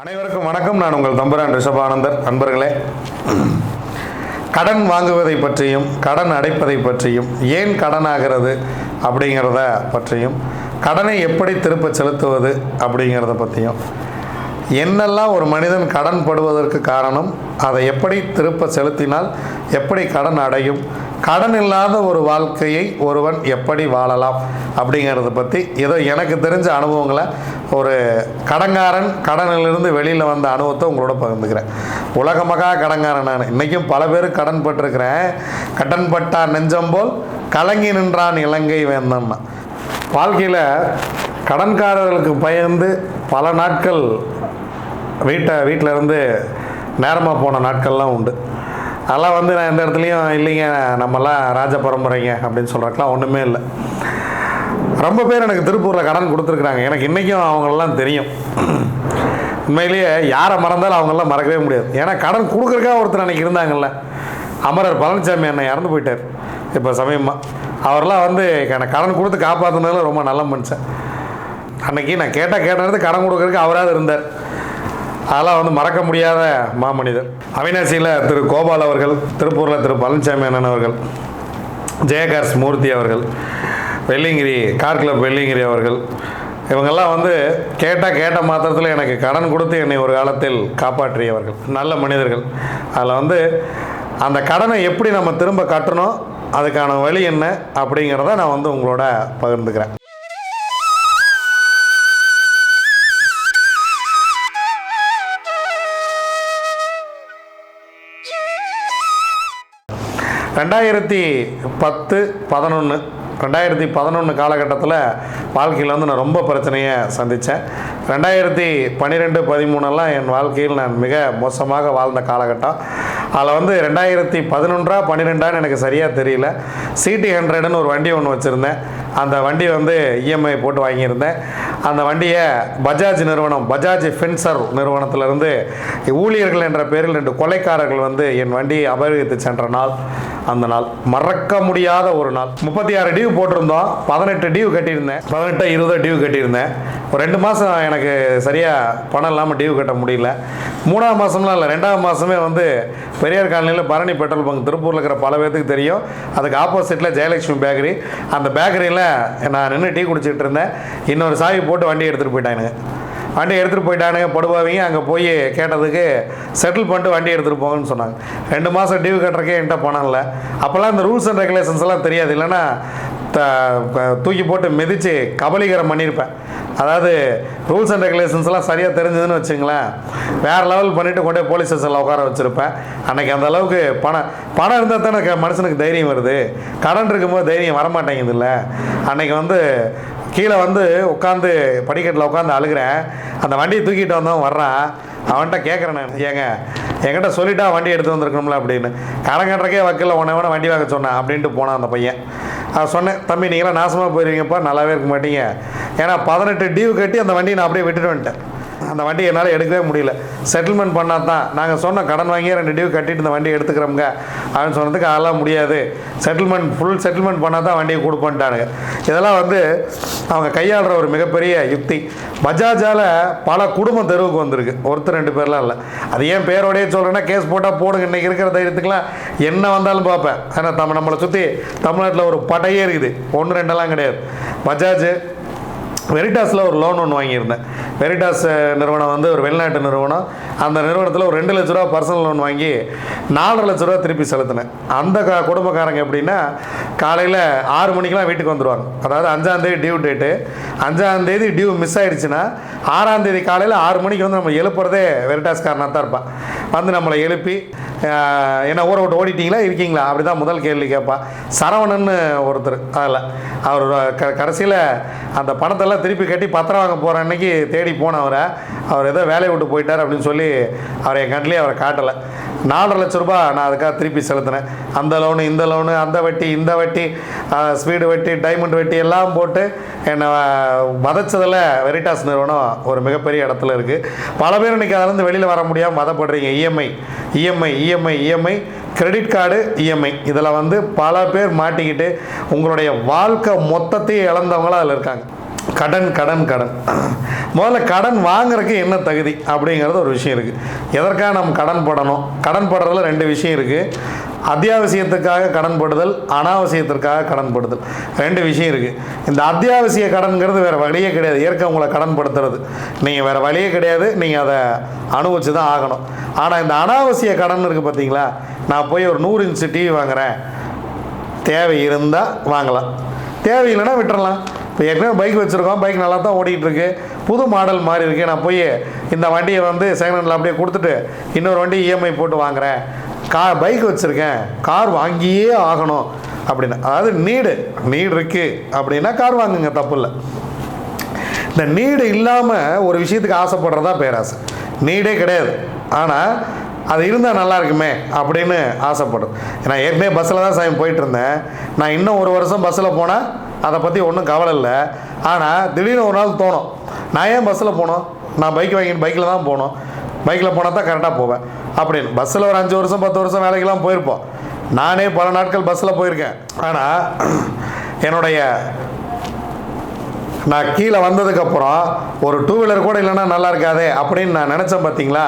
அனைவருக்கும் வணக்கம். நான் உங்கள் தம்பரான் ரிஷபானந்தர் நண்பர்களே கடன் வாங்குவதை பற்றியும் கடன் அடைப்பதை பற்றியும் ஏன் கடன் ஆகிறது அப்படிங்கிறத பற்றியும் கடனை எப்படி திருப்ப செலுத்துவது அப்படிங்கிறத பற்றியும் என்னெல்லாம் ஒரு மனிதன் கடன் படுவதற்கு காரணம் அதை எப்படி திருப்ப செலுத்தினால் எப்படி கடன் அடையும் கடன் இல்லாத ஒரு வாழ்க்கையை ஒருவன் எப்படி வாழலாம் அப்படிங்கிறத பற்றி ஏதோ எனக்கு தெரிஞ்ச அனுபவங்களை ஒரு கடங்காரன் கடனிலிருந்து வெளியில் வந்த அனுபவத்தை உங்களோட பகிர்ந்துக்கிறேன். உலக மகா கடங்காரன் நான். இன்றைக்கும் பல பேர் கடன் பட்டிருக்கிறேன். கடன் பட்டான் நெஞ்சம் போல் கலங்கி நின்றான் இலங்கை வேந்தன்னா வாழ்க்கையில் கடன்காரர்களுக்கு பயந்து பல நாட்கள் வீட்டை வீட்டில் இருந்து நேரமாக போன நாட்கள்லாம் உண்டு. அதெல்லாம் வந்து நான் எந்த இடத்துலையும் இல்லைங்க. நம்மலாம் ராஜ பரம்பரைங்க அப்படின்னு சொல்கிறதுக்கெலாம் ஒன்றுமே இல்லை. ரொம்ப பேர் எனக்கு திருப்பூரில் கடன் கொடுத்துருக்குறாங்க. எனக்கு இன்றைக்கும் அவங்களெல்லாம் தெரியும். உண்மையிலேயே யாரை மறந்தாலும் அவங்களாம் மறக்கவே முடியாது. ஏன்னா கடன் கொடுக்குறக்கா ஒருத்தர் அன்றைக்கி இருந்தாங்கல்ல. அமரர் பழனிசாமி அண்ணன் இறந்து போயிட்டார். இப்போ சமயமாக அவர்லாம் வந்து எனக்கு கடன் கொடுத்து காப்பாற்றினதுல ரொம்ப நல்ல மனுஷன். அன்னைக்கு நான் கேட்டால் கேட்டது கடன் கொடுக்குறதுக்கு அவராவது இருந்தார். அதெல்லாம் வந்து மறக்க முடியாத மாமனிதர். அவினாசியில் திரு கோபால் அவர்கள் திருப்பூரில் திரு பழனிசாமி அண்ணன் அவர்கள் ஜெயகார்ஸ் மூர்த்தி அவர்கள் வெள்ளிங்கிரி கார் கிளப் வெள்ளிங்கிரி அவர்கள் இவங்கெல்லாம் வந்து கேட்டால் கேட்ட மாத்திரத்தில் எனக்கு கடன் கொடுத்து என்னை ஒரு காலத்தில் காப்பாற்றியவர்கள். நல்ல மனிதர்கள். அதில் வந்து அந்த கடனை எப்படி நம்ம திரும்ப கட்டணும் அதுக்கான வழி என்ன அப்படிங்கிறத நான் வந்து உங்களோட பகிர்ந்துக்கிறேன். ரெண்டாயிரத்தி பத்து பதினொன்று ரெண்டாயிரத்தி பதினொன்று காலகட்டத்தில் வாழ்க்கையில் வந்து நான் ரொம்ப பிரச்சனையை சந்தித்தேன் ரெண்டாயிரத்தி பன்னிரெண்டு பதிமூணெல்லாம் என் வாழ்க்கையில் நான் மிக மோசமாக வாழ்ந்த காலகட்டம். அதில் வந்து ரெண்டாயிரத்தி பதினொன்றா பன்னிரெண்டான்னு எனக்கு சரியாக தெரியல. சிடி ஹண்ட்ரடுன்னு ஒரு வண்டி ஒன்று வச்சுருந்தேன். அந்த வண்டி வந்து இஎம்ஐ போட்டு வாங்கியிருந்தேன். அந்த வண்டியை பஜாஜ் நிறுவனம் பஜாஜ் ஃபின்சர் நிறுவனத்திலிருந்து ஊழியர்கள் என்ற பேரில் ரெண்டு கொலைக்காரர்கள் வந்து என் வண்டியை அபகரித்து சென்ற நாள். அந்த நாள். மறக்க முடியாத ஒரு நாள். முப்பத்தி ஆறு டியூ போட்டிருந்தோம். பதினெட்டு டியூ கட்டியிருந்தேன். பதினெட்டு இருபது டியூ கட்டியிருந்தேன். ஒரு ரெண்டு மாதம் எனக்கு சரியாக பணம் இல்லாமல் டியூ கட்ட முடியல. மூணாவது மாதம்லாம் இல்லை. ரெண்டாவது மாதமே வந்து பெரியார் காலனியில் பரணி பெட்ரோல் பங்க் திருப்பூரில் இருக்கிற பல பேர்த்துக்கு தெரியும். அதுக்கு ஆப்போசிட்டில் ஜெயலட்சுமி பேக்கரி. அந்த பேக்கரியில் நான் நின்று டீ குடிச்சிட்டு இருந்தேன். இன்னொரு சாவி போட்டு வண்டி எடுத்துகிட்டு போயிட்டானுங்க. வண்டி எடுத்துகிட்டு போயிட்டானுங்க படுவாவிங்க அங்கே போய் கேட்டதுக்கு செட்டில் பண்ணிட்டு வண்டி எடுத்துகிட்டு போங்கன்னு சொன்னாங்க. ரெண்டு மாதம் டியூ கட்டுறக்கே என்கிட்ட பணம் இல்லை அப்போல்லாம் இந்த ரூல்ஸ் அண்ட் ரெகுலேஷன்ஸ் எல்லாம் தெரியாது. இல்லைன்னா த தூக்கி போட்டு மிதித்து கபலீகரம் பண்ணியிருப்பேன் அதாவது ரூல்ஸ் அண்ட் ரெகுலேஷன்ஸ்லாம் சரியாக தெரிஞ்சதுன்னு வச்சுங்களேன். வேறு லெவல் பண்ணிவிட்டு கொண்டே போலீஸ் ஸ்டேஷனில் உட்கார வச்சுருப்பேன். அன்றைக்கி அந்த அளவுக்கு பணம் பணம் இருந்தால் தானே க- மனுஷனுக்கு தைரியம் வருது. கடன் இருக்கும்போது தைரியம் வரமாட்டேங்குது இல்லை அன்னைக்கு வந்து கீழே வந்து உட்காந்து படிக்கட்டில் உட்காந்து அழுகிறேன். அந்த வண்டியை தூக்கிட்டு வந்தவன் வர்றான். அவன்கிட்ட கேட்குறேன் நான். ஏங்க என்கிட்ட சொல்லிட்டா வண்டி எடுத்து வந்திருக்கணும்ல அப்படின்னு. கடன் கட்டுறக்கே வக்கீல் உன்னை வேணா வண்டி வாங்க சொன்னான் அப்படின்ட்டு போனான் அந்த பையன். சொன்னேன் தம்பி நீங்களாம் நாசமாக போயிருவீங்கப்பா நல்லாவே இருக்க மாட்டீங்க. ஏன்னா பதினெட்டு டியூ கட்டி அந்த வண்டியை நான் அப்படியே விட்டுட்டு வந்துட்டேன். அந்த வண்டி என்னால் எடுக்கவே முடியல. செட்டில்மெண்ட் பண்ணால் தான் நாங்கள் சொன்ன கடன் வாங்கி ரெண்டு டியூ கட்டிட்டு இந்த வண்டி எடுத்துக்கிறோம்ங்க அப்படின்னு சொன்னதுக்கு அதெல்லாம் முடியாது. செட்டில்மெண்ட் ஃபுல் செட்டில்மெண்ட் பண்ணால் தான் வண்டியை கொடுப்பேன்ட்டானுங்க இதெல்லாம் வந்து அவங்க கையாளுற ஒரு மிகப்பெரிய யுக்தி. பஜாஜால் பல குடும்பம் தெருவுக்கு வந்திருக்கு. ஒருத்தர் ரெண்டு பேர்லாம் இல்லை. அது ஏன் பேரோடையே சொல்கிறேன்னா கேஸ் போட்டால் போடுங்க இன்றைக்கி இருக்கிற தைரியத்துக்குலாம் என்ன வந்தாலும் பார்ப்பேன். ஏன்னா நம்ம நம்மளை சுற்றி தமிழ்நாட்டில் ஒரு படையே இருக்குது. ஒன்று ரெண்டெல்லாம் கிடையாது. பஜாஜ் வெரிட்டாஸில் ஒரு லோன் ஒன்று வாங்கியிருந்தேன். வெரிடாஸ் நிறுவனம் வந்து ஒரு வெளிநாட்டு நிறுவனம். அந்த நிறுவனத்தில் ஒரு ரெண்டு லட்ச ரூபா பர்சனல் லோன் வாங்கி நாலரை லட்ச ரூபா திருப்பி செலுத்தினேன். அந்த க குடும்பக்காரங்க எப்படின்னா காலையில் ஆறு மணிக்கெலாம் வீட்டுக்கு வந்துடுவாங்க அதாவது அஞ்சாந்தேதி டியூ டேட்டு அஞ்சாந்தேதி டியூ மிஸ் ஆகிடுச்சுன்னா ஆறாந்தேதி காலையில் ஆறு மணிக்கு வந்து நம்ம எழுப்புறதே வெரிட்டாஸ்காரனாக தான் இருப்பான். வந்து நம்மளை எழுப்பி என்ன ஊரை விட்டு ஓடிட்டீங்களா இருக்கீங்களா? அப்படி தான் முதல் கேள்வி கேட்பான் சரவணன்னு ஒருத்தர் அதில். அவர் க கடைசியில் அந்த பணத்தெல்லாம் திருப்பி கட்டி பத்திரம் வாங்க போகிற அன்னைக்கு தேடி போனவரை அவர் ஏதோ வேலையை விட்டு போயிட்டார் அப்படின்னு சொல்லி அவர் என் கண்ணிலே அவரை காட்டலை. நாலரை லட்ச ரூபாய் நான் அதுக்காக திருப்பி செலுத்தினேன். அந்த லோனு இந்த லோனு அந்த வட்டி இந்த வட்டி ஸ்பீடு வட்டி டைமண்ட் வட்டி எல்லாம் போட்டு என்னை வதச்சதில் வெரிட்டாஸ் நிறுவனம் ஒரு மிகப்பெரிய இடத்துல இருக்குது பல பேர் இன்றைக்கி அதிலேருந்து வெளியில் வர முடியாமல் மதப்படுறீங்க EMI EMI EMI EMI credit card EMI இதில் வந்து பல பேர் மாட்டிக்கிட்டு உங்களுடைய வாழ்க்கை மொத்தத்தையும் இழந்தவங்களும் அதில் இருக்காங்க. கடன் கடன் கடன். முதல்ல கடன் வாங்குறதுக்கு என்ன தகுதி அப்படிங்கிறது ஒரு விஷயம் இருக்குது எதற்காக நம்ம கடன் படணும்? கடன் படுறதுல ரெண்டு விஷயம் இருக்குது அத்தியாவசியத்துக்காக கடன் படுதல் அனாவசியத்திற்காக கடன் படுதல். ரெண்டு விஷயம் இருக்குது இந்த அத்தியாவசிய கடன்கிறது வேறு வழியே கிடையாது. இயற்கை உங்களை கடன் படுத்துறது நீங்கள் வேறு வழியே கிடையாது. நீங்கள் அதை அனுபவிச்சு தான் ஆகணும். ஆனால் இந்த அனாவசிய கடன் இருக்குது பார்த்தீங்களா நான் போய் ஒரு நூறு இன்ச்சு டிவி வாங்குகிறேன் தேவை இருந்தால் வாங்கலாம். தேவையில்லைன்னா விட்டுறலாம். இப்போ ஏற்கனவே பைக் வச்சுருக்கோம். பைக் நல்லா தான் ஓடிட்டு இருக்கு புது மாடல் மாதிரி இருக்குது நான் போய் இந்த வண்டியை வந்து செகண்ட் ஹேண்டில் அப்படியே கொடுத்துட்டு இன்னொரு வண்டி இஎம்ஐ போட்டு வாங்குகிறேன் கார் பைக் வச்சுருக்கேன். கார் வாங்கியே ஆகணும் அப்படின்னு. அதாவது நீடு நீடு இருக்குது அப்படின்னா கார் வாங்குங்க தப்பு இல்லை. இந்த நீடு இல்லாமல் ஒரு விஷயத்துக்கு ஆசைப்படுறதா பேராசை. நீடே கிடையாது. ஆனால் அது இருந்தால் நல்லா இருக்குமே அப்படின்னு ஆசைப்படும். நான் ஏற்கனவே பஸ்ஸில் தான் சாமி போயிட்டு இருந்தேன். நான் இன்னும் ஒரு வருஷம் பஸ்ஸில் போனால் அதை பற்றி ஒன்றும் கவலை இல்லை. ஆனால் திடீர்னு ஒரு நாள் தோணும். நான் ஏன் பஸ்ஸில் போனோம்? நான் பைக் வாங்கிட்டு பைக்கில் தான் போகணும் பைக்கில் போனால் தான் கரெக்டாக போவேன். அப்படின்னு. பஸ்ஸில் ஒரு அஞ்சு வருஷம் பத்து வருஷம் வேலைக்கெல்லாம் போயிருப்போம். நானே பல நாட்கள் பஸ்ஸில் போயிருக்கேன். ஆனால் என்னுடைய நான் கீழே வந்ததுக்கப்புறம் ஒரு டூ வீலர் கூட இல்லைன்னா நல்லா இருக்காதே அப்படின்னு நான் நினச்சேன் பார்த்தீங்களா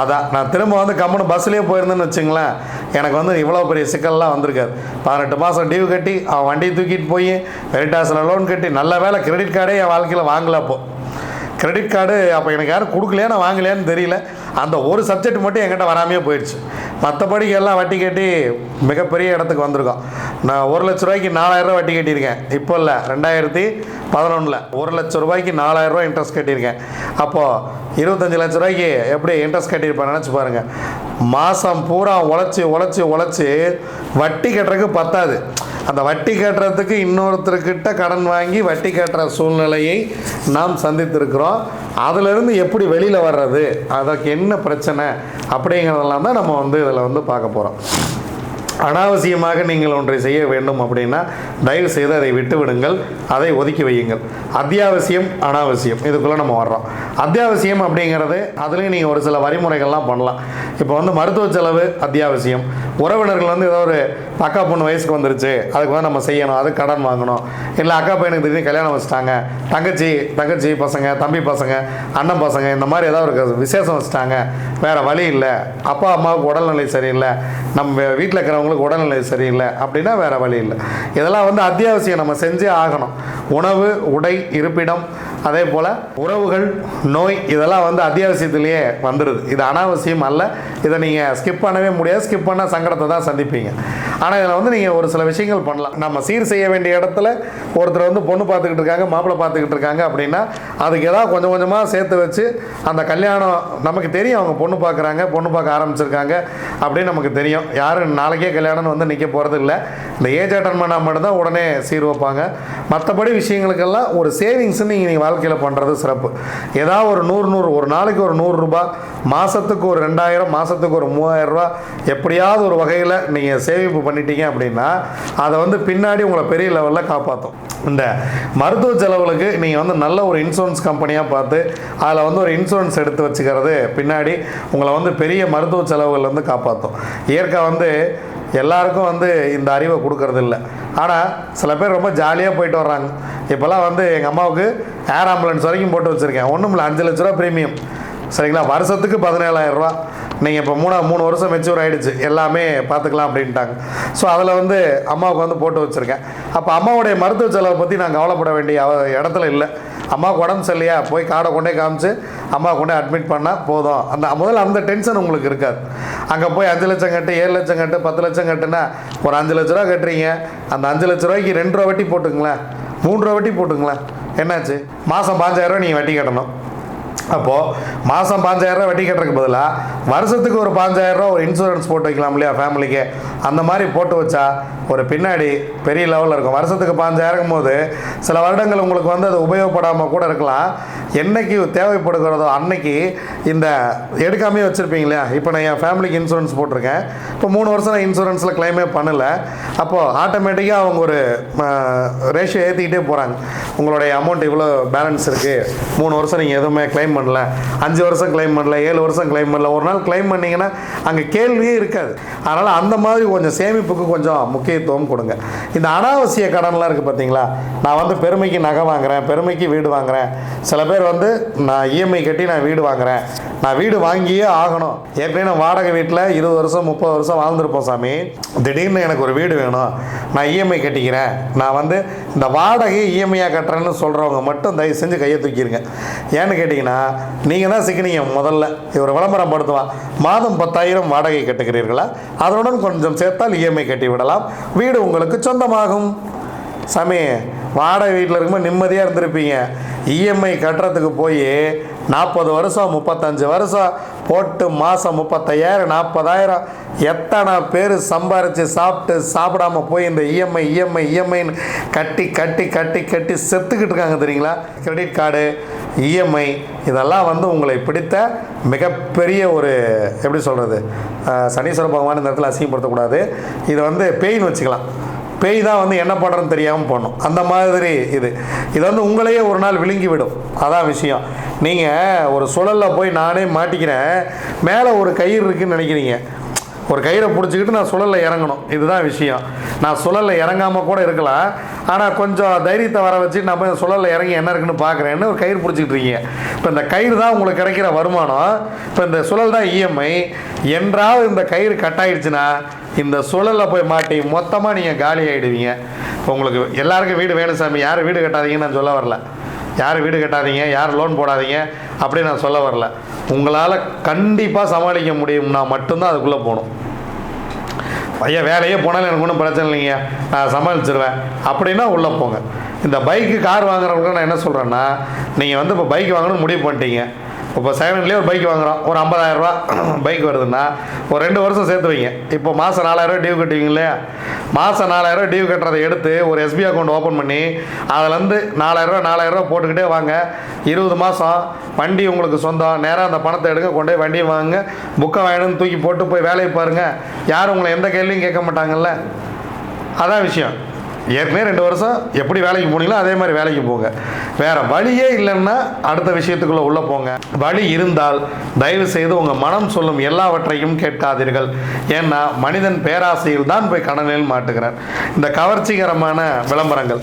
அதான் நான் திரும்ப வந்து கம்முன்னு பஸ்லேயே போயிருந்தேன்னு வச்சுங்களேன். எனக்கு வந்து இவ்வளோ பெரிய சிக்கல்லாம் வந்திருக்காது. பதினெட்டு மாதம் டியூ கட்டி அவன் வண்டியை தூக்கிட்டு போய் வெரிட்டாஸில் லோன் கட்டி நல்ல வேலை கிரெடிட் கார்டே என் வாழ்க்கையில் வாங்கலப்போ கிரெடிட் கார்டு அப்போ எனக்கு யாரும் கொடுக்கலையா நான் வாங்கலையான்னு தெரியல. அந்த ஒரு சப்ஜெக்ட் மட்டும் எங்கிட்ட வராமையே போயிடுச்சு. மற்றபடி எல்லாம் வட்டி கட்டி மிகப்பெரிய இடத்துக்கு வந்திருக்கோம். நான் ஒரு லட்ச ரூபாய்க்கு நாலாயிரரூவா வட்டி கட்டியிருக்கேன். இப்போ இல்லை ரெண்டாயிரத்தி பதினொன்றில் ஒரு லட்ச ரூபாய்க்கு நாலாயிரரூவா இன்ட்ரெஸ்ட் கட்டியிருக்கேன். அப்போது இருபத்தஞ்சி லட்ச ரூபாய்க்கு எப்படி இன்ட்ரெஸ்ட் கட்டியிருப்பேன் நினச்சி பாருங்கள் மாதம் பூரா உழைச்சி உழைச்சி உழைச்சி வட்டி கட்டுறதுக்கு பத்தாது. அந்த வட்டி கட்டுறதுக்கு இன்னொருத்தர்கிட்ட கடன் வாங்கி வட்டி கட்டுற சூழ்நிலையை நாம் சந்தித்திருக்கிறோம். அதிலிருந்து எப்படி வெளியில் வர்றது? அதற்கு என்ன பிரச்சனை? அப்படிங்கிறதெல்லாம் தான் நம்ம வந்து இதில் வந்து பார்க்க போகிறோம் அனாவசியமாக நீங்கள் ஒன்றை செய்ய வேண்டும் அப்படின்னா தயவு செய்து அதை விட்டு விடுங்கள் அதை ஒதுக்கி வையுங்கள். அத்தியாவசியம் அனாவசியம். இதுக்குள்ளே நம்ம வர்றோம். அத்தியாவசியம் அப்படிங்கிறது அதுலேயும் நீங்கள் ஒரு சில வழிமுறைகள்லாம் பண்ணலாம். இப்போ வந்து மருத்துவ செலவு அத்தியாவசியம். உறவினர்கள் வந்து ஏதோ ஒரு அக்கா பொண்ணு வயசுக்கு வந்துருச்சு அதுக்கு வந்து நம்ம செய்யணும் அது கடன் வாங்கணும். இல்லை அக்கா பையனுக்கு திடீர்னு கல்யாணம் வச்சுட்டாங்க தங்கச்சி தங்கச்சி பசங்க தம்பி பசங்க அண்ணன் பசங்க இந்த மாதிரி ஏதாவது ஒரு விசேஷம் வச்சுட்டாங்க வேறு வழி இல்லை அப்பா அம்மாவுக்கு உடல்நிலை சரியில்லை நம்ம வீட்டில் இருக்கிறவங்களுக்கு உடல்நிலை சரியில்லை அப்படின்னா வேறு வழி இல்லை. இதெல்லாம் வந்து அத்தியாவசியம் நம்ம செஞ்சே ஆகணும். உணவு உடை இருப்பிடம் அதே போல் உறவுகள் நோய் இதெல்லாம் வந்து அத்தியாவசியத்திலேயே வந்துடுது இது அனாவசியம் அல்ல. இதை நீங்கள் ஸ்கிப் பண்ணவே முடியாது. ஸ்கிப் பண்ணால் சங்கடத்தை தான் சந்திப்பீங்க. ஆனால் இதில் வந்து நீங்கள் ஒரு சில விஷயங்கள் பண்ணலாம். நம்ம சீர் செய்ய வேண்டிய இடத்துல ஒருத்தர் வந்து பொண்ணு பார்த்துக்கிட்டு இருக்காங்க மாப்பிள்ளை பார்த்துக்கிட்டு இருக்காங்க அப்படின்னா அதுக்கு ஏதாவது கொஞ்சம் கொஞ்சமாக சேர்த்து வச்சு அந்த கல்யாணம் நமக்கு தெரியும். அவங்க பொண்ணு பார்க்குறாங்க பொண்ணு பார்க்க ஆரம்பிச்சிருக்காங்க அப்படின்னு நமக்கு தெரியும். யாரும் நாளைக்கே கல்யாணம்னு வந்து நிற்க போகிறது இல்லை. இந்த ஏஜ் அட்டன் பண்ணால் மட்டும்தான் உடனே சீர் வைப்பாங்க. மற்றபடி விஷயங்களுக்கெல்லாம் ஒரு சேவிங்ஸ்ன்னு நீங்கள் நீங்கள் வாழ்க்கையில் பண்ணுறது சிறப்பு. ஏதாவது ஒரு நூறு நூறு ஒரு நாளைக்கு ஒரு நூறுரூபா மாதத்துக்கு ஒரு ரெண்டாயிரம் மாதத்துக்கு ஒரு மூவாயிரம் ரூபா எப்படியாவது ஒரு வகையில் நீங்கள் சேமிப்பு பண்ணிட்டீங்க அப்படின்னா அதை வந்து பின்னாடி உங்களை பெரிய லெவலில் காப்பாற்றும் இந்த மருத்துவ செலவுகளுக்கு நீங்கள் வந்து நல்ல ஒரு இன்சூரன்ஸ் கம்பெனியாக பார்த்து அதில் வந்து ஒரு இன்சூரன்ஸ் எடுத்து வச்சுக்கிறது பின்னாடி உங்களை வந்து பெரிய மருத்துவ செலவுகள் வந்து காப்பாற்றும் இயற்கை வந்து எல்லாருக்கும் வந்து இந்த அறிவை கொடுக்கறது இல்லை ஆனால் சில பேர் ரொம்ப ஜாலியாக போயிட்டு வர்றாங்க. இப்போல்லாம் வந்து எங்கள் அம்மாவுக்கு ஏர் ஆம்புலன்ஸ் வரைக்கும் போட்டு வச்சுருக்கேன். ஒன்றும் இல்லை அஞ்சு லட்ச ரூபா ப்ரீமியம் சரிங்களா? வருஷத்துக்கு பதினேழாயிரம் ரூபா. நீங்கள் இப்போ மூணு மூணு வருஷம் மெச்சூர் ஆகிடுச்சு எல்லாமே பார்த்துக்கலாம் அப்படின்ட்டாங்க. ஸோ அதில் வந்து அம்மாவுக்கு வந்து போட்டு வச்சுருக்கேன். அப்போ அம்மாவுடைய மருத்துவ செலவை பற்றி நான் கவலைப்பட வேண்டிய இடத்துல இல்லை. அம்மாவுக்கு உடம்பு சரியில்லையா? போய் கார்டை கொண்டே காமிச்சு அம்மா கொண்டே அட்மிட் பண்ணால் போதும். அந்த முதல்ல அந்த டென்ஷன் உங்களுக்கு இருக்காது. அங்கே போய் அஞ்சு லட்சம் கட்டு ஏழு லட்சம் கட்டு பத்து லட்சம் கட்டுனா ஒரு அஞ்சு லட்ச ரூபா கட்டுறீங்க. அந்த அஞ்சு லட்ச ரூபாய்க்கு ரெண்டு ரூபா வட்டி போட்டுங்களேன் மூன்று ரூபா வட்டி போட்டுங்களேன் என்னாச்சு? மாதம் பாஞ்சாயிரம் நீங்கள் வட்டி கட்டணும். அப்போது மாதம் பாஞ்சாயிரரூவா வட்டி கட்டுறதுக்கு பதிலாக வருஷத்துக்கு ஒரு பாஞ்சாயிரரூவா ஒரு இன்சூரன்ஸ் போட்டு வைக்கலாம் இல்லையா ஃபேமிலிக்கு அந்த மாதிரி போட்டு வச்சா ஒரு பின்னாடி பெரிய லெவலில் இருக்கும். வருஷத்துக்கு பாஞ்சாயிரம் போது சில வருடங்கள் உங்களுக்கு வந்து அது உபயோகப்படாமல் கூட இருக்கலாம். என்னைக்கு தேவைப்படுகிறதோ அன்னைக்கு இந்த எடுக்காமே வச்சுருப்பீங்க இல்லையா? இப்போ நான் என் ஃபேமிலிக்கு இன்சூரன்ஸ் போட்டிருக்கேன். இப்போ மூணு வருஷம் நான் இன்சூரன்ஸில் க்ளைமே பண்ணலை. அப்போது ஆட்டோமேட்டிக்காக அவங்க ஒரு ரேஷியோ ஏற்றிக்கிட்டே போகிறாங்க உங்களுடைய அமௌண்ட் இவ்வளோ பேலன்ஸ் இருக்குது மூணு வருஷம் நீங்கள் எதுவுமே க்ளைம் பண்ணல அஞ்சு வருஷம் கிளைம் பண்ணல ஏழு வருஷம் கிளைம் பண்ணல. ஒரு நாள் கிளைம் பண்ணிங்கன்னா அங்கே கேள்வியே இருக்காது. அதனால் அந்த மாதிரி கொஞ்சம் சேமிப்புக்கு கொஞ்சம் முக்கியத்துவம் கொடுங்க. இந்த அனாவசிய கடன்லாம் இருக்குது பார்த்தீங்களா நான் வந்து பெருமைக்கு நகை வாங்குறேன் பெருமைக்கு வீடு வாங்குறேன். சில பேர் வந்து நான் இஎம்ஐ கட்டி நான் வீடு வாங்குறேன். நான் வீடு வாங்கியே ஆகணும். ஏற்கனவே நான் வாடகை வீட்டில் இருபது வருஷம் முப்பது வருஷம் வாழ்ந்துருப்போம் சாமி. திடீர்னு எனக்கு ஒரு வீடு வேணும். நான் இஎம்ஐ கட்டிக்கிறேன். நான் வந்து இந்த வாடகை இஎம்ஐயாக கட்டுறேன்னு சொல்கிறவங்க மட்டும் தயவு செஞ்சு கையை தூக்கிடுங்க ஏன்னு கேட்டிங்கன்னா நீங்கள் தான் சிக்கினீங்க முதல்ல. இவர் விளம்பரம் படுத்துவான் மாதம் பத்தாயிரம் வாடகை கட்டுகிறீர்களா? அதனுடன் கொஞ்சம் சேர்த்தால் இஎம்ஐ கட்டி விடலாம். வீடு உங்களுக்கு சொந்தமாகும். சாமி வாடகை வீட்டில் இருக்கும்போது நிம்மதியாக இருந்திருப்பீங்க. இஎம்ஐ கட்டுறதுக்கு போய் நாற்பது வருஷம் முப்பத்தஞ்சு வருஷம் போட்டு மாதம் முப்பத்தையாயிரம் நாற்பதாயிரம் எத்தனை பேர் சம்பாரித்து சாப்பிட்டு சாப்பிடாம போய் இந்த இஎம்ஐ இஎம்ஐ இஎம்ஐன்னு கட்டி கட்டி கட்டி கட்டி செத்துக்கிட்டு இருக்காங்க தெரியுங்களா? கிரெடிட் கார்டு இஎம்ஐ இதெல்லாம் வந்து உங்களை பிடித்த மிகப்பெரிய ஒரு எப்படி சொல்கிறது சனீஸ்வர பகவான் இந்த இடத்துல அசிங்கப்படுத்தக்கூடாது. இது வந்து பெயின் வச்சுக்கலாம். பேய் தான் வந்து என்ன பண்ணுறதுன்னு தெரியாமல் போடணும். அந்த மாதிரி இது. இது வந்து உங்களையே ஒரு நாள் விழுங்கி விடும் அதான் விஷயம். நீங்கள் ஒரு சுழலில் போய் நானே மாட்டிக்கிறேன். மேலே ஒரு கயிறு இருக்குதுன்னு நினைக்கிறீங்க. ஒரு கயிறை பிடிச்சிக்கிட்டு நான் சுழலில் இறங்கணும். இதுதான் விஷயம். நான் சுழலில் இறங்காமல் கூட இருக்கலாம் ஆனால் கொஞ்சம் தைரியத்தை வர வச்சு நம்ம போய் சுழலில் இறங்கி என்ன இருக்குன்னு பார்க்குறேன்னு ஒரு கயிறு பிடிச்சிக்கிட்டு இருக்கீங்க. இப்போ இந்த கயிறு தான் உங்களுக்கு கிடைக்கிற வருமானம். இப்போ இந்த சுழல் தான் இஎம்ஐ. என்றாவது இந்த கயிறு கட் ஆயிடுச்சுன்னா இந்த சுழலில் போய் மாட்டி மொத்தமாக நீங்கள் காலி ஆகிடுவீங்க இப்போ உங்களுக்கு எல்லாருக்கும் வீடு வேணும் சாமி. யாரும் வீடு கட்டாதீங்கன்னு நான் சொல்ல வரல. யார் வீடு கட்டாதீங்க. யார் லோன் போடாதீங்க. அப்படின்னு நான் சொல்ல வரல. உங்களால் கண்டிப்பாக சமாளிக்க முடியும்னா மட்டும்தான் அதுக்குள்ளே போகணும். ஐயா வேலையே போனாலும் எனக்கு ஒன்றும் பிரச்சனை இல்லைங்க நான் சமாளிச்சிருவேன். அப்படின்னா உள்ளே போங்க. இந்த பைக்கு கார் வாங்குறவங்களுக்கு நான் என்ன சொல்கிறேன்னா நீங்கள் வந்து இப்போ பைக் வாங்கணும்னு முடிவு பண்ணிட்டீங்க. இப்போ செகண்ட்லேயே ஒரு பைக் வாங்குறோம். ஒரு 50000 ரூபா பைக் வருதுன்னா ஒரு ரெண்டு வருஷம் சேர்த்து வைங்க. இப்போ மாதம் நாலாயிரரூவா டியூ கட்டுவீங்க இல்லையா மாதம் நாலாயிரரூவா டியூ கட்டுறதை எடுத்து ஒரு எஸ்பி அக்கௌண்ட் ஓப்பன் பண்ணி அதுலேருந்து நாலாயிரரூவா நாலாயிரரூவா போட்டுக்கிட்டே வாங்க. இருபது மாதம் வண்டி உங்களுக்கு சொந்தம். நேராக அந்த பணத்தை எடுங்க கொண்டு போய் வண்டியை வாங்க புக்கை வாங்கினு தூக்கி போட்டு போய் வேலையை பாருங்கள் யாரும் உங்களை எந்த கேள்வியும் கேட்க மாட்டாங்கல்ல? அதான் விஷயம். ஏற்கனவே ரெண்டு வருஷம் எப்படி வேலைக்கு போனீங்களோ அதே மாதிரி வேலைக்கு போங்க. வேற வழியே இல்லைன்னா அடுத்த விஷயத்துக்குள்ள உள்ள போங்க. வழி இருந்தால் தயவு செய்து உங்க மனம் சொல்லும் எல்லாவற்றையும் கேட்காதீர்கள். ஏன்னா மனிதன் பேராசையில் தான் போய் கடனில் மாட்டுகிறான். இந்த கவர்ச்சிகரமான விளம்பரங்கள்.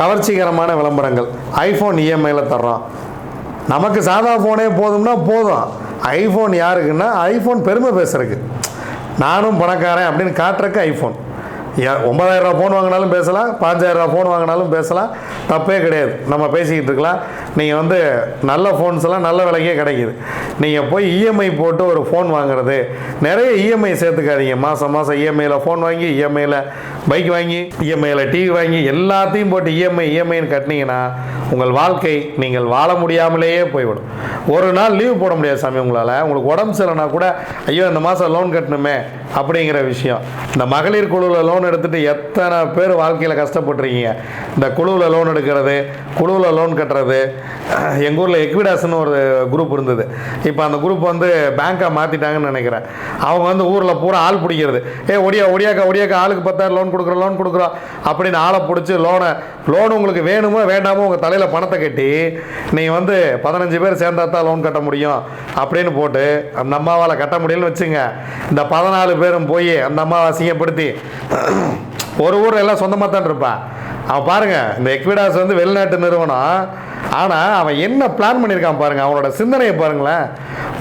கவர்ச்சிகரமான விளம்பரங்கள். ஐஃபோன் இஎம்ஐயில் தர்றோம் நமக்கு சாதா ஃபோனே போதும்னா போதும். ஐஃபோன் யாருக்குன்னா ஐஃபோன் பெருமை பேசுறதுக்கு. நானும் பணக்காரன் அப்படின்னு காட்டுறக்கு ஐஃபோன் ஒன்பதாயிரம் ரூபா ஃபோன் வாங்கினாலும் பேசலாம் பாஞ்சாயிரம் ரூபா ஃபோன் வாங்கினாலும் பேசலாம். தப்பே கிடையாது. நம்ம பேசிக்கிட்டு இருக்கலாம். நீங்கள் வந்து நல்ல ஃபோன்ஸ்லாம் நல்ல விலைக்கே கிடைக்குது. நீங்கள் போய் இஎம்ஐ போட்டு ஒரு ஃபோன் வாங்குறது. நிறைய இஎம்ஐ சேர்த்துக்காதீங்க. மாதம் மாதம் இஎம்ஐயில் ஃபோன் வாங்கி இஎம்ஐயில் பைக் வாங்கி இஎம்ஐயில் டிவி வாங்கி எல்லாத்தையும் போட்டு இஎம்ஐ இஎம்ஐன்னு கட்டினீங்கன்னா உங்கள் வாழ்க்கை நீங்கள் வாழ முடியாமலேயே போய்விடும். ஒரு நாள் லீவ் போட முடியாது சாமி உங்களால். உங்களுக்கு உடம்பு சரியில்லைனா கூட ஐயோ இந்த மாதம் லோன் கட்டணுமே அப்படிங்கிற விஷயம். இந்த மகளிர் குழுவில் லோன் எடுத்துகிட்டு எத்தனை பேர் வாழ்க்கையில் கஷ்டப்பட்டுருக்கீங்க? இந்த குழுவில் லோன் எடுக்கிறது குழுவில் லோன் கட்டுறது. எங்கள் ஊரில் எக்விடாஸ்னு ஒரு குரூப் இருந்தது. இப்போ அந்த குரூப் வந்து பேங்க்காக மாற்றிட்டாங்கன்னு நினைக்கிறேன். அவங்க வந்து ஊரில் பூரா ஆள் பிடிக்கிறது. ஏ ஒடியா ஒடியாக்கா ஒடியாக்கா ஆளுக்கு பத்தாயிரம் லோன் கொடுக்குறோம் லோன் கொடுக்குறோம் அப்படின்னு ஆளை பிடிச்சி லோனை லோன் உங்களுக்கு வேணுமோ வேண்டாமோ உங்கள் தலையில் பணத்தை கட்டி நீ வந்து பதினஞ்சு பேர் சேர்ந்தா தான் லோன் கட்ட முடியும் அப்படின்னு போட்டு அந்த அம்மாவால் கட்ட முடியலன்னு வச்சுங்க. இந்த பதினாலு பேரும் போய் அந்த அம்மாவை அசிங்கப்படுத்தி ஒரு ஊர் எல்லாம் சொந்தமாக தான் இருப்பான் அவன் பாருங்க இந்த எக்விடாஸ் வந்து வெளிநாட்டு நிறுவனம். ஆனால் அவன் என்ன பிளான் பண்ணியிருக்கான் பாருங்க அவனோட சிந்தனையை பாருங்களேன்.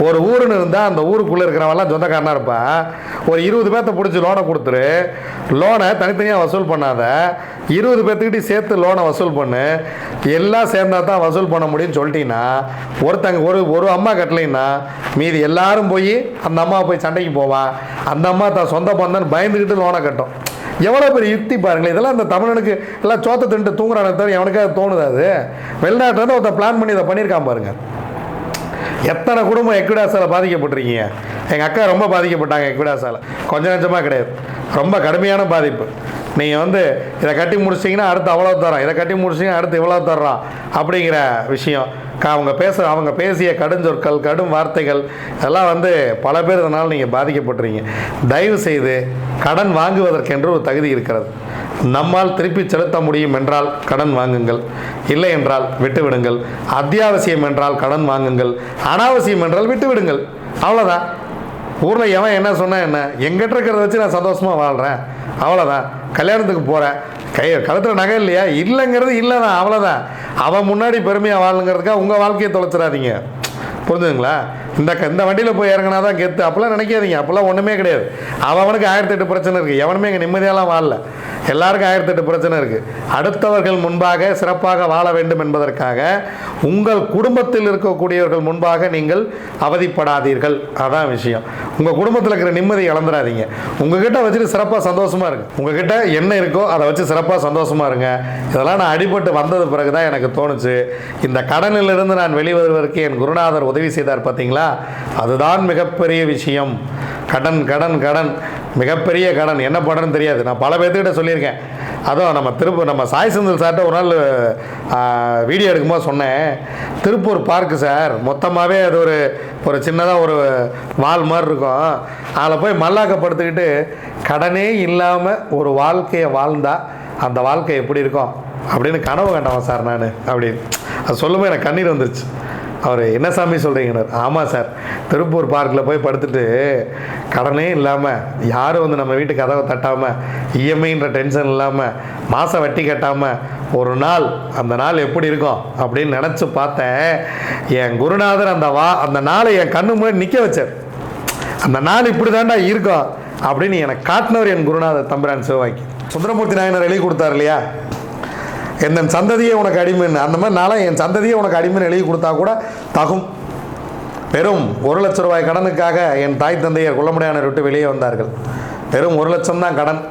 ஒரு ஊருன்னு இருந்தால் அந்த ஊருக்குள்ளே இருக்கிறவன்லாம் சொந்தக்காரனாக இருப்பான் ஒரு இருபது பேர்த்த பிடிச்சி லோனை கொடுத்துரு. லோனை தனித்தனியாக வசூல் பண்ணாத. இருபது பேர்த்துக்கிட்டே சேர்த்து லோனை வசூல் பண்ணு. எல்லாம் சேர்ந்தா தான் வசூல் பண்ண முடியும்னு சொல்லிட்டீங்கன்னா ஒருத்தங்க ஒரு ஒரு அம்மா கட்டலைன்னா மீதி எல்லாரும் போய் அந்த அம்மா போய் சண்டைக்கு போவான் அந்த அம்மா தான் சொந்த பந்தன்னு பயந்துக்கிட்டு லோனை கட்டும். எவ்வளோ பெரிய யுக்தி பாருங்களேன். இதெல்லாம் இந்த தமிழனுக்கு எல்லாம் சோத்த தின்ட்டு தூங்குறானே தவிர எவனுக்காக தோணுது அது? வெளிநாட்டில் இருந்து ஒருத்தன் பிளான் பண்ணி இதை பண்ணியிருக்கான் பாருங்கள் எத்தனை குடும்பம் எக்விடாஸால் பாதிக்கப்பட்டிருக்கீங்க? எங்கள் அக்கா ரொம்ப பாதிக்கப்பட்டாங்க எக்விடாஸால் கொஞ்ச நஞ்சமாக கிடையாது. ரொம்ப கடுமையான பாதிப்பு. நீங்கள் வந்து இதை கட்டி முடிச்சிங்கன்னா அடுத்து அவ்வளோ தரோம் இதை கட்டி முடிச்சிங்கன்னா அடுத்து இவ்வளோ தர்றோம் அப்படிங்கிற விஷயம். அவங்க பேச அவங்க பேசிய கடுஞ்சொற்கள் கடும் வார்த்தைகள் இதெல்லாம் வந்து பல பேர் இதனால் நீங்கள் பாதிக்கப்பட்டிருக்கீங்க. தயவு செய்து கடன் வாங்குவதற்கென்று ஒரு தகுதி இருக்கிறது. நம்மால் திருப்பி செலுத்த முடியும் என்றால் கடன் வாங்குங்கள். இல்லை என்றால் விட்டுவிடுங்கள். அத்தியாவசியம் என்றால் கடன் வாங்குங்கள். அனாவசியம் என்றால் விட்டுவிடுங்கள். அவ்வளோதான் ஊரில் எவன் என்ன சொன்னால் என்ன? எங்கிட்ட இருக்கிறத வச்சு நான் சந்தோஷமாக வாழ்கிறேன் அவ்வளோதான் கல்யாணத்துக்கு போகிறேன் கை கழுத்தில் நகை இல்லையா? இல்லைங்கிறது இல்லை தான் அவ்வளோதான் அவன் முன்னாடி பெருமையாக வாழுங்கிறதுக்காக உங்கள் வாழ்க்கையை தொலைச்சிடாதீங்க. புரிஞ்சுதுங்களா? இந்த க- இந்த வண்டியில் போய் இறங்கினா தான் கெத்து. அப்போல்லாம் நினைக்காதீங்க. அப்போல்லாம் ஒன்றுமே கிடையாது. அவன் அவனுக்கு ஆயிரத்தி எட்டு பிரச்சனை இருக்குது எவனுமே இங்கே நிம்மதியெல்லாம் வாழல. எல்லாருக்கும் ஆயிரத்தி எட்டு பிரச்சனை இருக்குது அடுத்தவர்கள் முன்பாக சிறப்பாக வாழ வேண்டும் என்பதற்காக உங்கள் குடும்பத்தில் இருக்கக்கூடியவர்கள் முன்பாக நீங்கள் அவதிப்படாதீர்கள். அதான் விஷயம். உங்கள் குடும்பத்தில் இருக்கிற நிம்மதி இழந்துடாதீங்க. உங்ககிட்ட வச்சுட்டு சிறப்பாக சந்தோஷமாக இருங்க. உங்ககிட்ட என்ன இருக்கோ அதை வச்சு சிறப்பாக சந்தோஷமாக இருங்க. இதெல்லாம் நான் அடிபட்டு வந்தது பிறகு தான் எனக்கு தோணுச்சு. இந்த கடனிலிருந்து நான் வெளிவருவதற்கு என் குருநாதர் உதவி உதவி செய்தார் பார்த்தீங்களா? அதுதான் மிகப்பெரிய விஷயம். கடன் கடன் கடன். மிகப்பெரிய கடன். என்ன பண்ணுறதுன்னு தெரியாது. நான் பல பேர்த்துக்கிட்ட சொல்லியிருக்கேன். அதுவும் நம்ம திருப்பூர் நம்ம சாய் செந்தில் சார்கிட்ட ஒரு நாள் வீடியோ எடுக்கும்போது சொன்னேன். திருப்பூர் பார்க்கு சார் மொத்தமாகவே அது ஒரு ஒரு சின்னதாக ஒரு வால் மாதிரி இருக்கும். அதில் போய் மல்லாக்கப்படுத்திக்கிட்டு கடனே இல்லாமல் ஒரு வாழ்க்கையை வாழ்ந்தால் அந்த வாழ்க்கை எப்படி இருக்கும்? அப்படின்னு கனவு கண்டவன் சார் நான். அப்படின்னு அது சொல்லும்போது எனக்கு கண்ணீர் வந்துருச்சு. அவர் என்ன சாமி சொல்கிறீங்கன்னு ஆமாம் சார். திருப்பூர் பார்க்கில் போய் படுத்துட்டு கடனே இல்லாமல் யாரும் வந்து நம்ம வீட்டு கதவை தட்டாமல் இஎம்ஐன்ற டென்ஷன் இல்லாமல் மாதம் வட்டி கட்டாமல் ஒரு நாள் அந்த நாள் எப்படி இருக்கும் அப்படின்னு நினச்சி பார்த்தேன். என் குருநாதர் அந்த வா அந்த நாளை என் கண்ணு முன்னாடி நிற்க வச்சார். அந்த நாள் இப்படி தாண்டா இருக்கும் அப்படின்னு எனக்கு காட்டினவர் என் குருநாதர் தம்பிரான் சிவவாக்கி சுந்தரமூர்த்தி நாயனர் எழுதி கொடுத்தார் இல்லையா? என் சந்ததியே உனக்கு அடிமைன்னு. அந்த மாதிரி நாளாக என் சந்ததியே உனக்கு அடிமைன்னு எழுதி கொடுத்தா கூட தகும். வெறும் ஒரு லட்ச ரூபாய் கடனுக்காக என் தாய் தந்தையர் குள்ளமுடையானர் விட்டு வெளியே வந்தார்கள். வெறும் ஒரு லட்சம் தான் கடன்.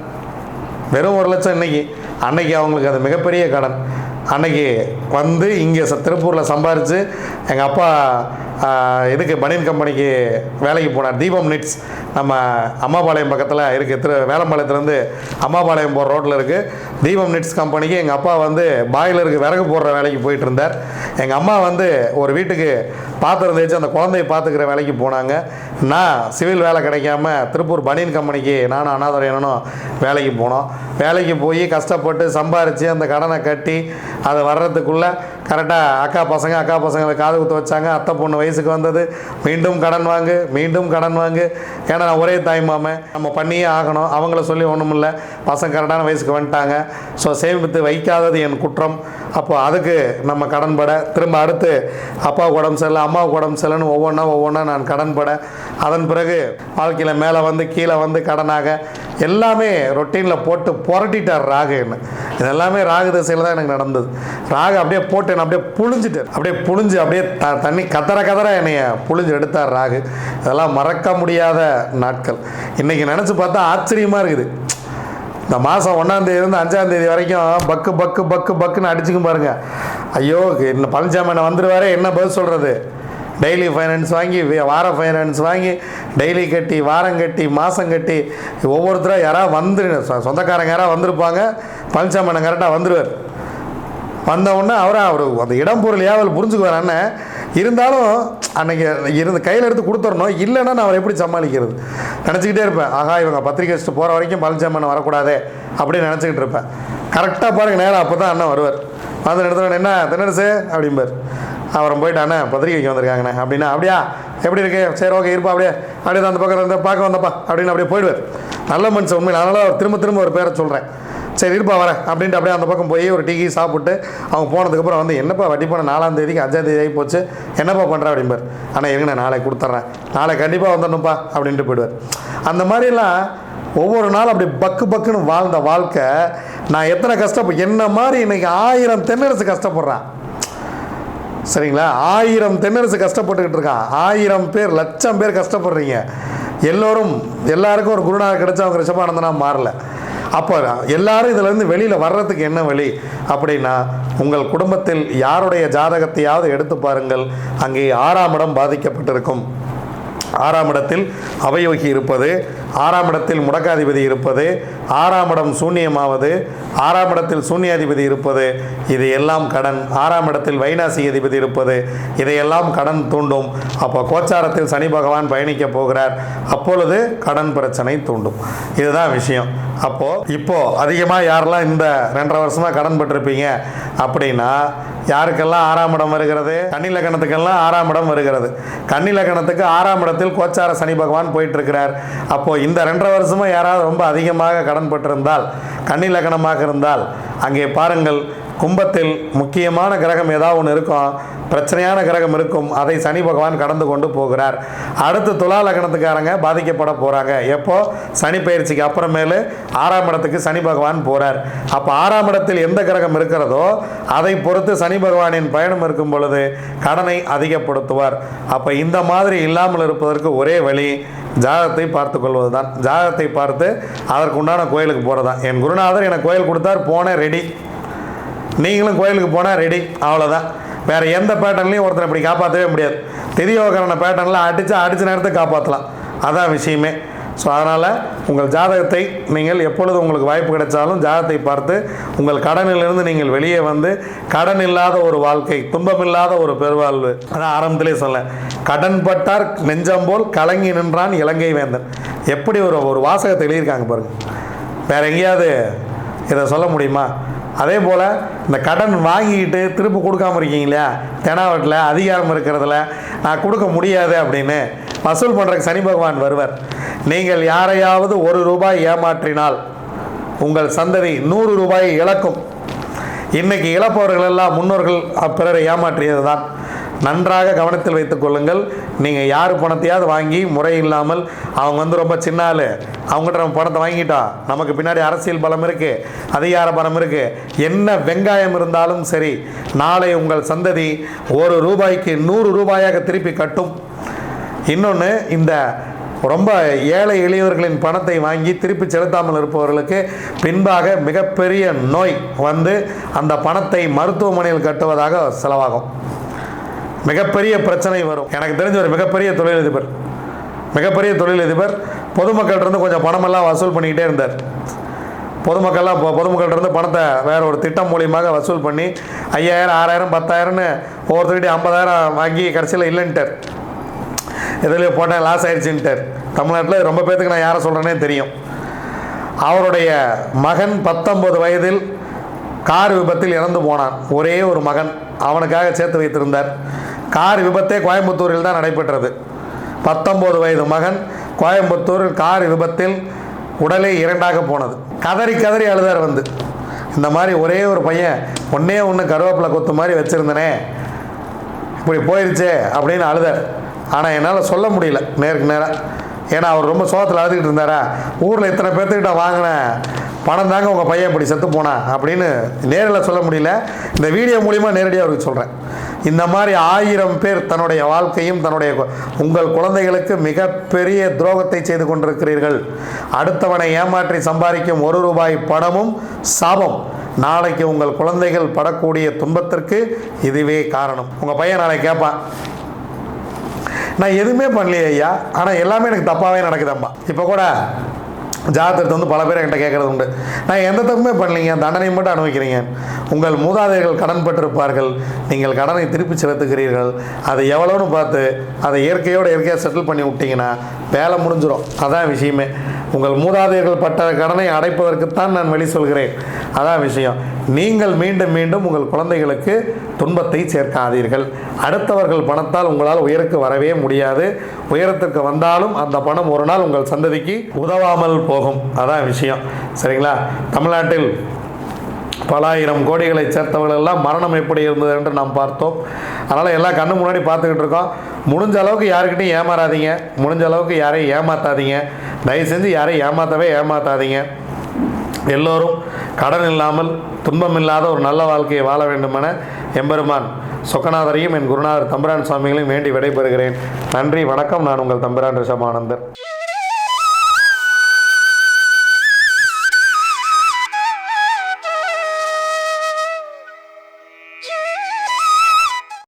வெறும் ஒரு லட்சம் இன்னைக்கு. அன்னைக்கு அவங்களுக்கு அது மிகப்பெரிய கடன். அன்னைக்கு வந்து இங்கே திருப்பூரில் சம்பாரித்து எங்கள் அப்பா இதுக்கு பனியன் கம்பெனிக்கு வேலைக்கு போனார்? தீபம் நிட்ஸ் நம்ம அம்மாபாளையம் பக்கத்தில் இருக்குது திரு வேலம்பாளையத்துலேருந்து அம்மாபாளையம் போகிற ரோட்டில் இருக்குது தீபம் நிட்ஸ் கம்பெனிக்கு எங்கள் அப்பா வந்து பாயிலருக்கு விறகு போடுற வேலைக்கு போயிட்டு இருந்தார். எங்கள் அம்மா வந்து ஒரு வீட்டுக்கு பாத்திரம் தேய்ச்சி அந்த குழந்தைய பார்த்துக்கிற வேலைக்கு போனாங்க. நான் சிவில் வேலை கிடைக்காம திருப்பூர் பனியன் கம்பெனிக்கு நானும் அனாதரையனும் வேலைக்கு போனோம். வேலைக்கு போய் கஷ்டப்பட்டு சம்பாரித்து அந்த கடனை கட்டி அது வர்றதுக்குள்ளே கரெக்டாக அக்கா பசங்க அக்கா பசங்களை காது குத்து வச்சாங்க. அத்தை பொண்ணு வயசுக்கு வந்தது. மீண்டும் கடன் வாங்கு மீண்டும் கடன் வாங்கு. ஏன்னா நான் ஒரே தாய் மாமன். நம்ம பண்ணியே ஆகணும். அவங்கள சொல்லி ஒன்றும் இல்லை. பசங்க கரெக்டான வயசுக்கு வந்துட்டாங்க. ஸோ சேமித்து வைக்காதது என் குற்றம். அப்போ அதுக்கு நம்ம கடன்பட திரும்ப அடுத்து அப்பாவுக்கு உடம்பு சரியில்லை அம்மாவுக்கு உடம்பு சரியில்லைன்னு ஒவ்வொன்றா ஒவ்வொன்றா நான் கடன்பட அதன் பிறகு வாழ்க்கையில் மேலே வந்து கீழே வந்து கடனாக எல்லாமே ரொட்டீனில் போட்டு புரட்டிட்டார் ராகுன்னு. இதெல்லாமே ராகு திசையில் தான் எனக்கு நடந்தது. ராகு அப்படியே போட்டேன் அப்படியே புழிஞ்சிட்டேன். அப்படியே புழிஞ்சு அப்படியே த தண்ணி கதற கதற என்னைய புழிஞ்சு எடுத்தார் ராகு. இதெல்லாம் மறக்க முடியாத நாட்கள். இன்றைக்கி நினச்சி பார்த்தா ஆச்சரியமாக இருக்குது. இந்த மாதம் ஒன்றாந்தேதிலேருந்து அஞ்சாந்தேதி வரைக்கும் பக்கு பக்கு பக்கு பக்குன்னு அடிச்சுக்கும் பாருங்கள் ஐயோ இன்னும் பழனிசாமி வந்துடுவாரே என்ன பதில் சொல்கிறது டெய்லி ஃபைனான்ஸ் வாங்கி வார ஃபைனான்ஸ் வாங்கி டெய்லி கட்டி வாரம் கட்டி மாதம் கட்டி ஒவ்வொருத்தராக யாராவது வந்து சொந்தக்காரங்க யாராவது வந்திருப்பாங்க பழனிசாமி கரெக்டாக வந்துடுவார் வந்தவுடனே அவரை அவர் அந்த இடம் பொருள் ஏவல் புரிஞ்சுக்குவார் அண்ணன். இருந்தாலும் அன்னைக்கு இருந்து கையில் எடுத்து கொடுத்துடணும். இல்லைன்னா நான் அவரை எப்படி சமாளிக்கிறது? நினச்சிக்கிட்டே இருப்பேன். ஆகா இவங்க பத்திரிக்கை வச்சுட்டு போகிற வரைக்கும் பழனிசாமி வரக்கூடாதே அப்படின்னு நினச்சிக்கிட்டு இருப்பேன். கரெக்டாக பாருங்கள் நேரம் அப்போ தான் அண்ணன் வருவார். வந்து நடத்துகிறேன் என்ன தினரசு அப்படிம்பார். அப்புறம் போயிட்டானே பத்திரிக்கைக்கு வந்திருக்காங்கண்ணே அப்படின்னா அப்படியா? எப்படி இருக்கு? சரி ஓகே இருப்பா அப்படியே. அப்படியே அந்த பக்கம் இருந்து பார்க்க வந்தப்பா அப்படின்னு அப்படியே போயிடுவார். நல்ல மனுஷன் உண்மையில். அதனால் அவர் திரும்ப திரும்ப ஒரு பேரை சொல்கிறேன் சரி இருப்பா வரேன் அப்படின்ட்டு அப்படியே அந்த பக்கம் போய் ஒரு டீ சாப்பிட்டு அவங்க போனதுக்கப்புறம் வந்து என்னப்பா வட்டி போன நாலாம் தேதிக்கு அஞ்சாம் தேதி ஆகி போச்சு. என்னப்பா பண்ணுற அப்படிம்பார். ஆனால் இருங்க நான் நாளைக்கு கொடுத்துட்றேன் நாளை கண்டிப்பாக வந்துடணும்ப்பா அப்படின்ட்டு போயிடுவார். அந்த மாதிரிலாம் ஒவ்வொரு நாளும் அப்படி பக்கு பக்குன்னு வாழ்ந்த வாழ்க்கை. நான் எத்தனை கஷ்டப்ப என்ன மாதிரி இன்றைக்கி ஆயிரம் தென்னரசு கஷ்டப்படுறான். சரிங்களா? ஆயிரம் தென்னரசு கஷ்டப்பட்டுக்கிட்டு இருக்கான் ஆயிரம் பேர் லட்சம் பேர் கஷ்டப்படுறீங்க. எல்லோரும் எல்லாருக்கும் ஒரு குருநாதர் கிடைச்சா அவங்க ரிஷபானந்தனா மாறல. அப்போ எல்லாரும் இதிலேருந்து வெளியில் வர்றதுக்கு என்ன வழி? அப்படின்னா உங்கள் குடும்பத்தில் யாருடைய ஜாதகத்தையாவது எடுத்து பாருங்கள். அங்கே ஆறாம் இடம் பாதிக்கப்பட்டிருக்கும். ஆறாம் இடத்தில் அவயோகி இருப்பது ஆறாம் இடத்தில் முடக்காதிபதி இருப்பது ஆறாம் இடம் சூன்யமாவது ஆறாம் இடத்தில் சூன்யாதிபதி இருப்பது இது எல்லாம் கடன். ஆறாம் இடத்தில் வைநாசி அதிபதி இருப்பது இதையெல்லாம் கடன் தூண்டும். அப்போ கோச்சாரத்தில் சனி பகவான் பயணிக்க போகிறார். அப்பொழுது கடன் பிரச்சனை தூண்டும். இதுதான் விஷயம். அப்போது இப்போது அதிகமாக யாரெல்லாம் இந்த ரெண்டரை வருஷமாக கடன் பட்டிருப்பீங்க அப்படின்னா யாருக்கெல்லாம் ஆறாம் இடம் வருகிறது? கன்னி லக்கணத்துக்கெல்லாம் ஆறாம் இடம் வருகிறது. கன்னி லக்கணத்துக்கு ஆறாம் இடத்தில் கோச்சார சனி பகவான் போயிட்டு இருக்கிறார். அப்போது இந்த ரெண்டரை வருஷமும் யாராவது ரொம்ப அதிகமாக கடன் பட்டிருந்தால் கன்னி லக்கணமாக இருந்தால் அங்கே பாருங்கள் கும்பத்தில் முக்கியமான கிரகம் ஏதாவது ஒன்று இருக்கும் பிரச்சனையான கிரகம் இருக்கும் அதை சனி பகவான் கடந்து கொண்டு போகிறார். அடுத்து துலா லக்னத்துக்காரங்க பாதிக்கப்பட போகிறாங்க எப்போ? சனி பயிற்சிக்கு அப்புறமேலு ஆறாம் இடத்துக்கு சனி பகவான் போகிறார் அப்போ ஆறாம் இடத்தில் எந்த கிரகம் இருக்கிறதோ அதை பொறுத்து சனி பகவானின் பயணம் இருக்கும் பொழுது கடனை அதிகப்படுத்துவார். அப்போ இந்த மாதிரி இல்லாமல் இருப்பதற்கு ஒரே வழி ஜாதகத்தை பார்த்து கொள்வது தான் ஜாதகத்தை பார்த்து அதற்குண்டான கோயிலுக்கு போகிறது தான் என் குருநாதர் எனக்கு கோயில் கொடுத்தார் போனேன் ரெடி நீங்களும் கோயிலுக்கு போனால் ரெடி அவ்வளோதான் வேறு எந்த பேட்டர்ன்லையும் ஒருத்தர் இப்படி காப்பாற்றவே முடியாது. திரியோகரண பேட்டர்னில் அடித்து அடித்த நேரத்தை காப்பாற்றலாம் அதான் விஷயமே. ஸோ அதனால் உங்கள் ஜாதகத்தை நீங்கள் எப்பொழுது உங்களுக்கு வாய்ப்பு கிடைச்சாலும் ஜாதகத்தை பார்த்து உங்கள் கடனிலிருந்து நீங்கள் வெளியே வந்து கடன் இல்லாத ஒரு வாழ்க்கை துன்பமில்லாத ஒரு பெருவாழ்வு. அதான் ஆரம்பத்திலே சொல்ல. கடன் பட்டார் நெஞ்சம் போல் கலங்கி நின்றான் இலங்கை வேந்தன். எப்படி ஒரு ஒரு வாசகத்தை எழுதியிருக்காங்க பாருங்கள் வேற எங்கேயாவது இதை சொல்ல முடியுமா? அதே போல் இந்த கடன் வாங்கிக்கிட்டு திரும்ப கொடுக்காம இருக்கீங்க இல்லையா தெனாவட்டில் அதிகாரம் இருக்கிறதுல நான் கொடுக்க முடியாது அப்படின்னு வசூல் பண்ணுறக்கு சனி பகவான் வருவர். நீங்கள் யாரையாவது ஒரு ரூபாய் ஏமாற்றினால் உங்கள் சந்ததி நூறு ரூபாயை இழக்கும். இன்னைக்கு இழப்பவர்கள் எல்லாம் முன்னோர்கள் பிறரை ஏமாற்றியது தான் நன்றாக கவனத்தில் வைத்துக் கொள்ளுங்கள். நீங்கள் யார் பணத்தையாவது வாங்கி முறை இல்லாமல் அவங்க வந்து ரொம்ப சின்ன ஆள். அவங்ககிட்ட நம்ம பணத்தை வாங்கிட்டா நமக்கு பின்னாடி அரசியல் பலம் இருக்குது அதிகார பலம் இருக்குது என்ன வெங்காயம் இருந்தாலும் சரி நாளை உங்கள் சந்ததி ஒரு ரூபாய்க்கு நூறு ரூபாயாக திருப்பி கட்டும். இன்னொன்று இந்த ரொம்ப ஏழை எளியவர்களின் பணத்தை வாங்கி திருப்பி செலுத்தாமல் இருப்பவர்களுக்கு பின்பாக மிகப்பெரிய நோய் வந்து அந்த பணத்தை மருத்துவமனையில் கட்டுவதாக செலவாகும். மிகப்பெரிய பிரச்சனை வரும். எனக்கு தெரிஞ்ச ஒரு மிகப்பெரிய தொழிலதிபர். மிகப்பெரிய தொழிலதிபர் பொதுமக்கள்கிட்ட கொஞ்சம் பணமெல்லாம் வசூல் பண்ணிக்கிட்டே இருந்தார். பொதுமக்கள்லாம் பொ பொதுமக்கள்கிட்ட பணத்தை வேற ஒரு திட்டம் மூலியமாக வசூல் பண்ணி ஐயாயிரம் ஆறாயிரம் பத்தாயிரம்னு ஒவ்வொருத்தர்கிட்டையும் ஐம்பதாயிரம் வாங்கி கடைசியில் இல்லைன்ட்டார் எதுலேயோ போட்டேன் லாஸ் ஆயிடுச்சுன்ட்டார் தமிழ்நாட்டில் ரொம்ப பேர்த்துக்கு நான் யாரை சொல்கிறேனே தெரியும். அவருடைய மகன் பத்தொம்பது வயதில் கார் விபத்தில் இறந்து போனான். ஒரே ஒரு மகன். அவனுக்காக சேர்த்து வைத்திருந்தார். கார் விபத்தே கோயம்புத்தூரில் தான் நடைபெற்றது. பத்தொம்போது வயது மகன் கோயம்புத்தூரில் கார் விபத்தில் உடலே இரண்டாக போனது. கதறி கதறி அழுதார் வந்து. இந்த மாதிரி ஒரே ஒரு பையன் ஒன்றே ஒன்று கருவேப்பிலை கொத்து மாதிரி வச்சுருந்தனே. இப்படி போயிடுச்சே அப்படின்னு அழுதார். ஆனால் என்னால் சொல்ல முடியல நேருக்கு நேராக ஏன்னா அவர் ரொம்ப சோகத்தில் அழுதுகிட்டு இருந்தாரா? ஊரில் இத்தனை பேர்த்துக்கிட்ட வாங்கின பணம் தாங்க உங்கள் பையன் இப்படி செத்து போனா அப்படின்னு நேரில் சொல்ல முடியல. இந்த வீடியோ மூலிமா நேரடியாக அவருக்கு சொல்கிறேன் இந்த மாதிரி ஆயிரம் பேர் தன்னுடைய வாழ்க்கையும் தன்னுடைய கு- உங்கள் குழந்தைகளுக்கு மிகப்பெரிய துரோகத்தை செய்து கொண்டிருக்கிறீர்கள். அடுத்தவனை ஏமாற்றி சம்பாதிக்கும் ஒரு ரூபாய் பணமும் சாபம். நாளைக்கு உங்கள் குழந்தைகள் படக்கூடிய துன்பத்திற்கு இதுவே காரணம். உங்கள் பையன் நாளை கேட்பான் நான் எதுவுமே பண்ணலையே ஐயா. ஆனால் எல்லாமே எனக்கு தப்பாகவே நடக்குதம்மா. இப்போ கூட ஜாதகத்தை வந்து பல பேர் என்கிட்ட கேட்குறது உண்டு. நான் எந்த தப்புமே பண்ணலீங்க. தண்டனை மட்டும் அனுபவிக்கிறீங்க. உங்கள் மூதாதையர்கள் கடன் பட்டிருப்பார்கள் நீங்கள் கடனை திருப்பி செலுத்துகிறீர்கள். அதை எவ்வளோன்னு பார்த்து அதை இயற்கையோடு இயற்கையாக செட்டில் பண்ணி விட்டீங்கன்னா வேலை முடிஞ்சிடும் அதான் விஷயமே. உங்கள் மூதாதையர்கள் பட்ட கடனை அடைப்பதற்குத்தான் நான் வெளி சொல்கிறேன். அதான் விஷயம். நீங்கள் மீண்டும் மீண்டும் உங்கள் குழந்தைகளுக்கு துன்பத்தை சேர்க்காதீர்கள். அடுத்தவர்கள் பணத்தால் உங்களால் உயருக்கு வரவே முடியாது. உயரத்திற்கு வந்தாலும் அந்த பணம் ஒரு நாள் உங்கள் சந்ததிக்கு உதவாமல் போகும். அதான் விஷயம். சரிங்களா? தமிழ்நாட்டில் பல ஆயிரம் கோடிகளை சேர்த்தவர்கள் எல்லாம் மரணம் எப்படி இருந்தது என்று நாம் பார்த்தோம். அதனால் எல்லாம் கண்ணு முன்னாடி பார்த்துக்கிட்டு இருக்கோம். முடிஞ்ச அளவுக்கு யாருக்கிட்டையும் ஏமாறாதீங்க. முடிஞ்ச அளவுக்கு யாரையும் ஏமாற்றாதீங்க தயவு செஞ்சு யாரையும் ஏமாற்றவே ஏமாற்றாதீங்க எல்லோரும் கடன் இல்லாமல் துன்பம் இல்லாத ஒரு நல்ல வாழ்க்கையை வாழ வேண்டுமென எம்பெருமான் சொக்கநாதரையும் என் குருநாதர் தம்பிரான் சுவாமிகளையும் வேண்டி விடைபெறுகிறேன். நன்றி வணக்கம். நான் உங்கள் தம்பிரான் ரிஷபானந்தர்